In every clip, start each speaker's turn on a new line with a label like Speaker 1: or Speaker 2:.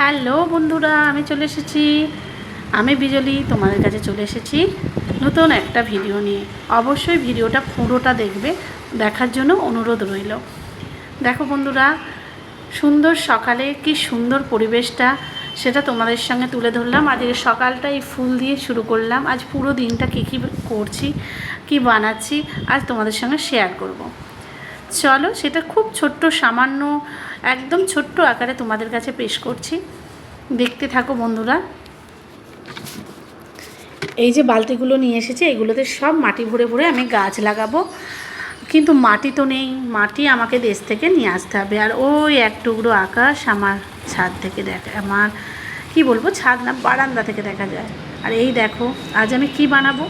Speaker 1: Hello বন্ধুরা, আমি চলে এসেছি। আমি বিজলি তোমাদের কাছে চলে এসেছি নতুন একটা ভিডিও নিয়ে। অবশ্যই ভিডিওটা পুরোটা দেখবে, দেখার জন্য অনুরোধ রইল। দেখো বন্ধুরা, সুন্দর সকালে কি সুন্দর পরিবেশটা, সেটা তোমাদের সঙ্গে তুলে ধরলাম। আজকে সকালটা এই ফুল দিয়ে শুরু করলাম। আজ পুরো দিনটা কী কী করছি, কি বানাচ্ছি, আজ তোমাদের সঙ্গে শেয়ার করব। চলো, সেটা খুব ছোট্ট, সামান্য, একদম ছোট্ট আকারে তোমাদের কাছে পেশ করছি। দেখতে থাকো বন্ধুরা। এই যে বালতিগুলো নিয়ে এসেছি, এগুলোতে সব মাটি ভরে ভরে আমি গাছ লাগাবো। কিন্তু মাটি তো নেই, মাটি আমাকে দেশ থেকে নিয়ে আসতে হবে। আর ওই এক টুকরো আকাশ আমার ছাদ থেকে দেখা, আমার, কি বলব, ছাদ না, বারান্দা থেকে দেখা যায়। আর এই দেখো, আজ আমি কি বানাবো?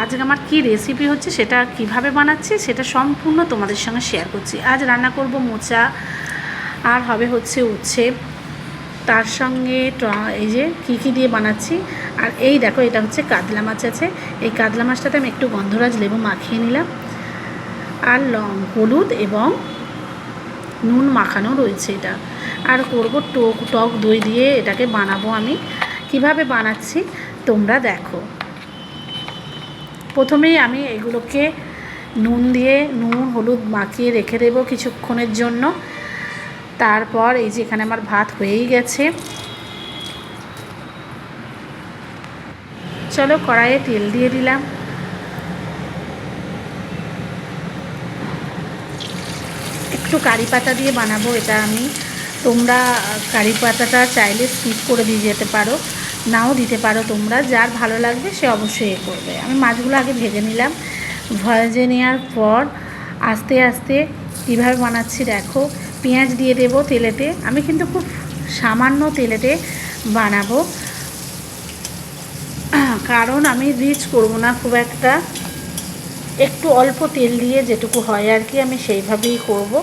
Speaker 1: আজকে আমার কি রেসিপি হচ্ছে সেটা কীভাবে বানাচ্ছি সেটা সম্পূর্ণ তোমাদের সঙ্গে শেয়ার করছি। আজ রান্না করব মোচা, আর হবে হচ্ছে উচ্ছে। তার সঙ্গে এই যে কী কী দিয়ে বানাচ্ছি, আর এই দেখো এটা হচ্ছে কাতলা মাছ আছে। এই কাতলা মাছটাতে আমি একটু গন্ধরাজ লেবু মাখিয়ে নিলাম। আর লং, হলুদ এবং নুন মাখানো রয়েছে এটা। আর করব টক টক দই দিয়ে এটাকে বানাবো আমি। কীভাবে বানাচ্ছি তোমরা দেখো। প্রথমেই আমি এগুলোকে নুন দিয়ে, নুন, হলুদ মাখিয়ে রেখে দেবো কিছুক্ষণের জন্য। তারপর এই যে এখানে আমার ভাত হয়েই গেছে। চলো কড়াইয়ে তেল দিয়ে দিলাম। একটু কারি পাতা দিয়ে বানাবো এটা আমি। তোমরা কারি পাতাটা চাইলে স্কিপ করে দিয়ে যেতে পারো। নাও দিতে পারো তোমরা, যার ভালো লাগবে সে অবশ্যই এ করবে। আমি মাছগুলো আগে ভেজে নিলাম। ভেজে নেওয়ার পর আস্তে আস্তে কীভাবে বানাচ্ছি, দেখো। পেঁয়াজ দিয়ে দেবো তেলেতে। আমি কিন্তু খুব সামান্য তেলেতে বানাবো। কারণ আমি রিচ করব না খুব একটা। একটু অল্প তেল দিয়ে যেটুকু হয় আর কি, আমি সেইভাবেই করব।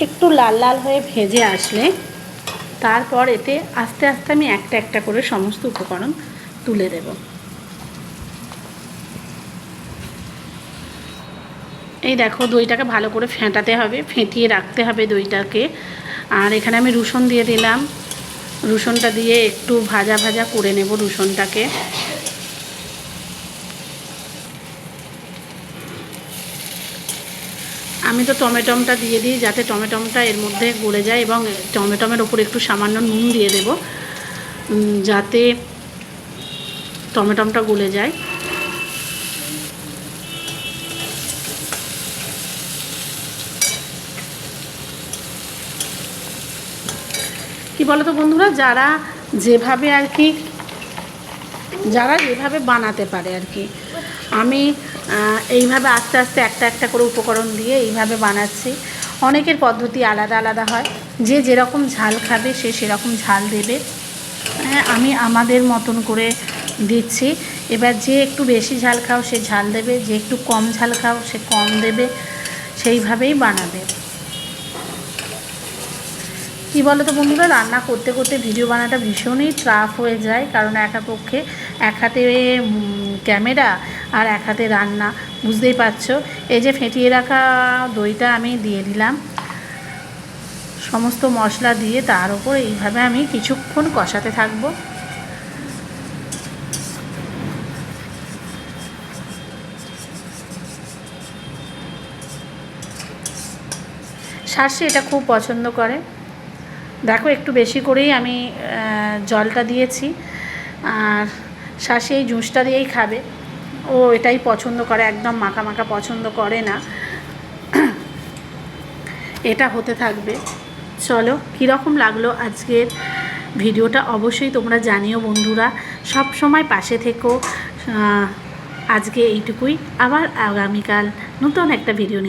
Speaker 1: একটু লাল লাল হয়ে ভেজে আসলে তারপর এতে আস্তে আস্তে আমি একটা একটা করে সমস্ত উপকরণ তুলে দেব। এই দেখো দইটাকে ভালো করে ফেঁটাতে হবে, ফেঁটিয়ে রাখতে হবে দইটাকে। আর এখানে আমি রসুন দিয়ে দিলাম। রসুনটা দিয়ে একটু ভাজা ভাজা করে নেব রসুনটাকে। আমি তো টমেটমটা দিয়ে দিই যাতে টমেটমটা এর মধ্যে গলে যায় এবং টমেটমের ওপর একটু সামান্য নুন দিয়ে দেব যাতে টমেটমটা গলে যায়। কি বলো তো বন্ধুরা, যারা যেভাবে আর কি, যারা যেভাবে বানাতে পারে আর কি আমি এইভাবে আস্তে আস্তে একটা একটা করে উপকরণ দিয়ে এইভাবে বানাচ্ছি। অনেকের পদ্ধতি আলাদা আলাদা হয়। যে যেরকম ঝাল খাবে সে সেরকম ঝাল দেবে। হ্যাঁ, আমি আমাদের মতন করে দিচ্ছি। এবার যে একটু বেশি ঝাল খাও সে ঝাল দেবে। যে একটু কম ঝাল খাও সে কম দেবে। সেইভাবেই বানাবে। কী বলো তো বন্ধুরা রান্না করতে করতে ভিডিও বানাটা ভীষণই ট্রাফ হয়ে যায়। কারণ একা পক্ষে এক হাতে ক্যামেরা আর এক হাতে রান্না, বুঝতেই পারছ? এই যে ফেটিয়ে রাখা দইটা আমি দিয়ে দিলাম। সমস্ত মশলা দিয়ে তার উপর এইভাবে আমি কিছুক্ষণ কষাতে থাকব। শার্সি এটা খুব পছন্দ করে। দেখো, একটু বেশি করেই আমি জলটা দিয়েছি। আর শাশি এই জুসটা দিয়েই খাবে। ও এটাই পছন্দ করে, একদম মাখা মাখা পছন্দ করে না। এটা হতে থাকবে। চলো, কীরকম লাগল আজকের ভিডিওটা অবশ্যই তোমরা জানিও বন্ধুরা। সব সময় পাশে থেকো। আজকে এইটুকুই। আবার আগামীকাল নতুন একটা ভিডিও